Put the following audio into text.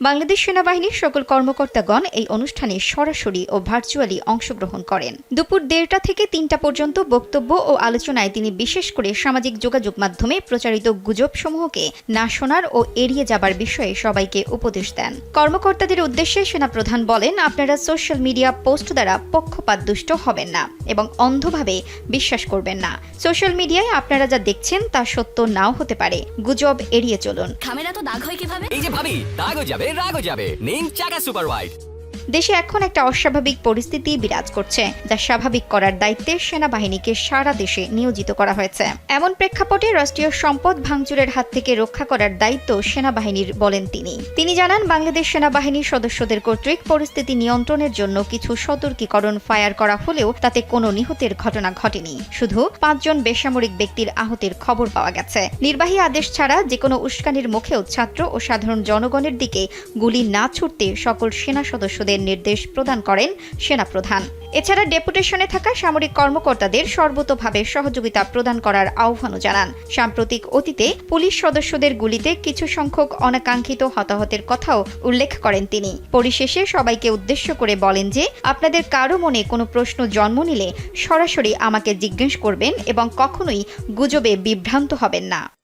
বাংলাদেশ সেনাবাহিনীর সকল কর্মকর্তাগণ এই অনুষ্ঠানে সরাসরি ও ভার্চুয়ালি অংশগ্রহণ করেন। দুপুর দেড়টা থেকে তিনটা পর্যন্ত বক্তব্য ও আলোচনায় তিনি বিশেষ করে সামাজিক যোগাযোগ মাধ্যমে প্রচারিত গুজবসমূহকে না শোনার ও এড়িয়ে যাবার বিষয়ে সবাইকে উপদেশ দেন। কর্মকর্তাদের উদ্দেশ্যে সেনাপ্রধান বলেন আপনারা সোশ্যাল মিডিয়া পোস্ট দ্বারা পক্ষপাতদুষ্ট হবেন না এবং অন্ধভাবে বিশ্বাস করবেন না। সোশ্যাল মিডিয়ায় আপনারা যা দেখছেন তা সত্য নাও হতে পারে। গুজব এড়িয়ে চলুন। খামেরা তো দাগ হয় কীভাবে? এই যে ভাবি দাগও যাবে। রাগও যাবে। নিন চাকা সুপার হোয়াইট দেশে এখন একটা অস্বাভাবিক পরিস্থিতি বিরাজ করছে, যা স্বাভাবিক করার দায়িত্বে সেনাবাহিনীকে সারা দেশে নিয়োজিত করা হয়েছে। এমন প্রেক্ষাপটে রাষ্ট্রীয় সম্পদ ভাঙচুরের হাত থেকে রক্ষা করার দায়িত্ব সেনাবাহিনীর বলেন তিনি। তিনি জানান, বাংলাদেশ সেনাবাহিনীর সদস্যদের কর্তৃক পরিস্থিতি নিয়ন্ত্রণের জন্য কিছু সতর্কীকরণ ফায়ার করা হলেও তাতে কোনো নিহতের ঘটনা ঘটেনি। শুধু পাঁচজন বেসামরিক ব্যক্তির আহতের খবর পাওয়া গেছে। নির্বাহী আদেশ ছাড়া যে কোনো উস্কানির মুখেও ছাত্র ও সাধারণ জনগণের দিকে গুলি না ছুটতে সকল সেনা সদস্যদের নির্দেশ প্রদান করেন সেনাপ্রধান। এছাড়া ডেপুটেশনে থাকা সামরিক কর্মকর্তাদের সর্বতোভাবে সহযোগিতা প্রদান করার আহ্বানও জানান। সাম্প্রতিক অতীতে পুলিশ সদস্যদের গুলিতে কিছু সংখ্যক অনাকাঙ্ক্ষিত হতাহতের কথাও উল্লেখ করেন তিনি। পরিশেষে সবাইকে উদ্দেশ্য করে বলেন যে, আপনাদের কারও মনে কোনো প্রশ্ন জন্ম নিলে সরাসরি আমাকে জিজ্ঞেস করবেন এবং কখনোই গুজবে বিভ্রান্ত হবেন না।